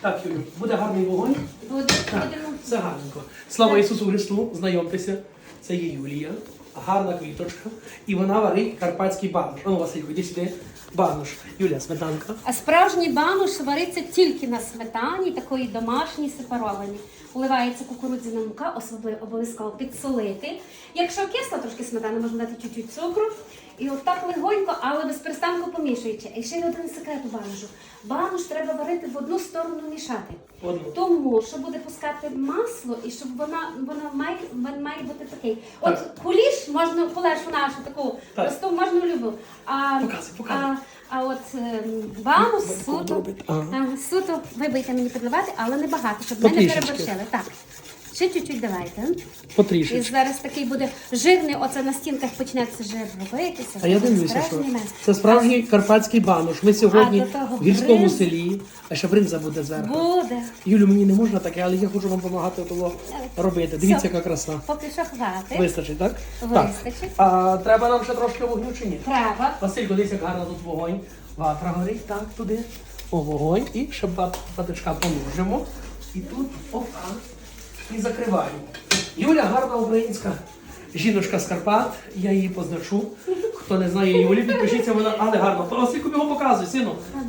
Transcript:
Так, Юлю, буде гарний вогонь. Буде, Так, будемо. все гарненько. Слава Ісусу Христу, знайомтеся. Це є Юлія, гарна квіточка. І вона варить карпатський банош. Ну, Василько, іди сюди. Банош. Юлія, сметанка. А справжній бануш вариться тільки на сметані, такої домашній сепарованій. Уливається кукурудзяна мука, особливо обов'язково підсолити. Якщо кисла трошки сметани, можна дати чуть-чуть цукру. І отак легонько, але без перестанку помішуючи. І ще й один секрет у банушу. Бануш треба варити в одну сторону мішати. Одну. Тому що буде пускати масло, і щоб вона вона має, він має бути такий. От Так. куліш можна кулешу нашу таку Так. просту можна в любу. А, Показуй, показуй. а, а от ем, банус суто, робить, ага. а, суто вибийте мені підливати, але не багато, щоб ми не Потрішечки. переборщили. Так. Ще чуть-чуть давайте. І зараз такий буде жирний, оце на стінках почнеться жир робитися. А я дивлюся, що це справжній карпатський банош. Ми сьогодні в гірському бринза. селі, а ще бринза буде зверху. Буде. Юлю, мені не можна таке, але я хочу вам допомагати того робити. Дивіться, яка краса. Поки що хватить. Вистачить, так? Вистачить. Так. А, треба нам ще трошки вогню чи ні? Треба. Василько, дивись, як гарно тут вогонь. Ватра горить, так, туди. О, вогонь. І ще бат- патичка положимо. І тут опа. І закриваю. Юля гарна українська жіночка з Карпат. Я її позначу. Хто не знає Юлі, підпишіться вона, але гарно. Василько його показує, сину.